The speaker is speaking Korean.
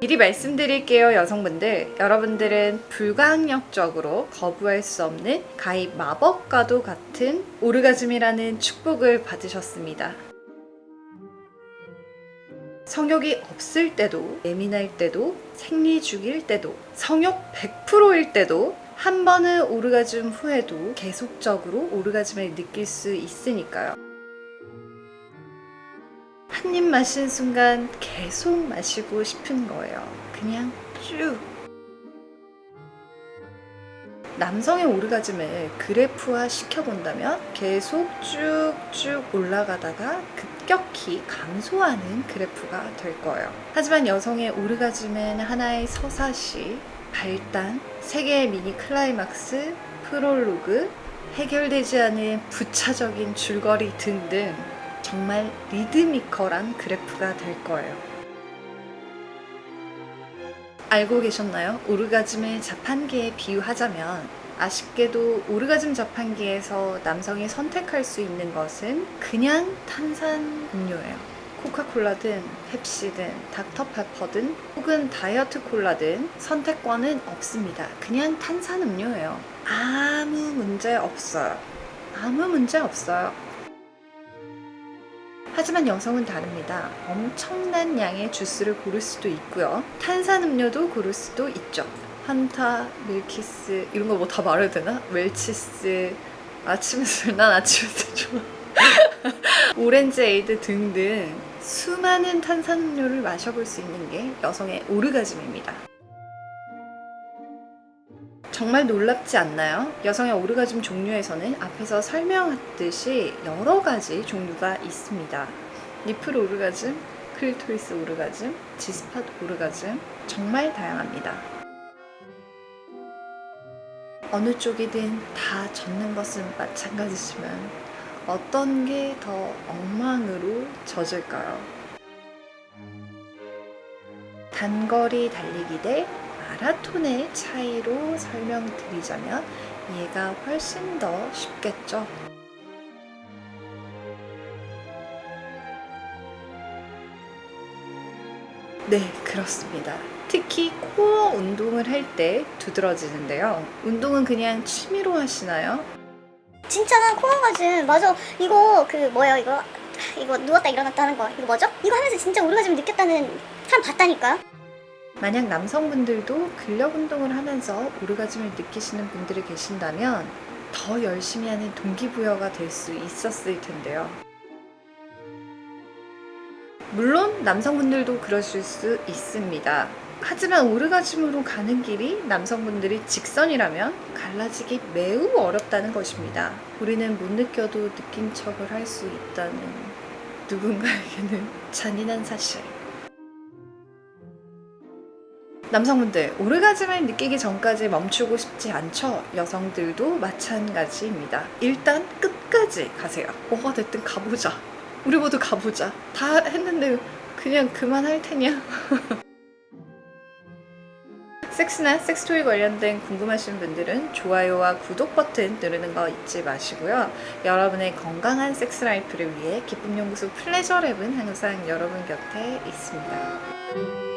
미리 말씀드릴게요, 여성분들. 여러분들은 불가항력적으로 거부할 수 없는 가히 마법과도 같은 오르가즘이라는 축복을 받으셨습니다. 성욕이 없을 때도, 예민할 때도, 생리 중일 때도, 성욕 100%일 때도, 한 번의 오르가즘 후에도 계속적으로 오르가즘을 느낄 수 있으니까요. 한 입 마신 순간 계속 마시고 싶은 거예요. 그냥 쭉. 남성의 오르가즘을 그래프화 시켜본다면 계속 쭉쭉 올라가다가 급격히 감소하는 그래프가 될 거예요. 하지만 여성의 오르가즘은 하나의 서사시, 발단, 세 개의 미니 클라이막스, 프롤로그, 해결되지 않은 부차적인 줄거리 등등 정말 리드미컬한 그래프가 될 거예요. 알고 계셨나요? 오르가즘을 자판기에 비유하자면 아쉽게도 오르가즘 자판기에서 남성이 선택할 수 있는 것은 그냥 탄산 음료예요. 코카콜라든 펩시든 닥터페퍼든 혹은 다이어트 콜라든 선택권은 없습니다. 그냥 탄산 음료예요. 아무 문제 없어요. 아무 문제 없어요. 하지만 여성은 다릅니다. 엄청난 양의 주스를 고를 수도 있고요. 탄산 음료도 고를 수도 있죠. 한타, 밀키스 이런 거 뭐 다 말해도 되나? 웰치스, 아침 술, 난 아침 술 좋아. 오렌지 에이드 등등 수많은 탄산음료를 마셔볼 수 있는 게 여성의 오르가즘입니다. 정말 놀랍지 않나요? 여성의 오르가즘 종류에서는 앞에서 설명했듯이 여러 가지 종류가 있습니다. 니플 오르가즘, 클토리스 오르가즘, 지스팟 오르가즘 정말 다양합니다. 어느 쪽이든 다 젖는 것은 마찬가지지만 어떤 게 더 엉망으로 젖을까요? 단거리 달리기 대 마라톤의 차이로 설명드리자면 얘가 훨씬 더 쉽겠죠. 네, 그렇습니다. 특히 코어 운동을 할 때 두드러지는데요. 운동은 그냥 취미로 하시나요? 진짜 난 코어가즘 맞아 이거 그 뭐야 이거 이거 누웠다 일어났다 하는 거 이거 뭐죠? 이거 하면서 진짜 오르가즘 느꼈다는 사람 봤다니까요 만약 남성분들도 근력 운동을 하면서 오르가즘을 느끼시는 분들이 계신다면 더 열심히 하는 동기부여가 될 수 있었을 텐데요. 물론 남성분들도 그러실 수 있습니다. 하지만 오르가즘으로 가는 길이 남성분들이 직선이라면 갈라지기 매우 어렵다는 것입니다. 우리는 못 느껴도 느낀 척을 할 수 있다는 누군가에게는 잔인한 사실. 남성분들 오르가즘을 느끼기 전까지 멈추고 싶지 않죠? 여성들도 마찬가지입니다. 일단 끝까지 가세요. 뭐가 됐든 가보자. 우리 모두 가보자. 다 했는데 그냥 그만할 테냐? 섹스나 섹스토이 관련된 궁금하신 분들은 좋아요와 구독 버튼 누르는 거 잊지 마시고요. 여러분의 건강한 섹스 라이프를 위해 기쁨연구소 플레저랩은 항상 여러분 곁에 있습니다.